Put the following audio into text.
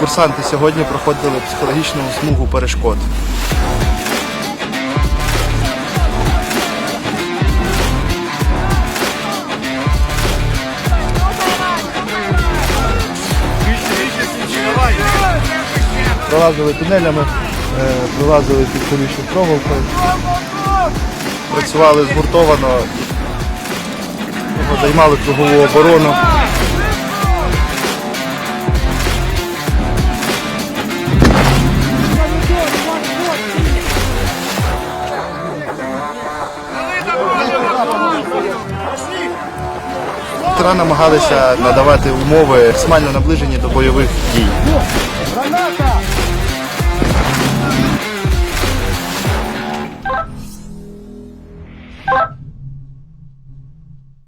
Курсанти сьогодні проходили психологічну смугу перешкод. Пролазили тунелями, е, пролазили під колючою проволокою. Працювали згуртовано, займали кругову оборону. Тра намагалися надавати умови максимально наближені до бойових дій.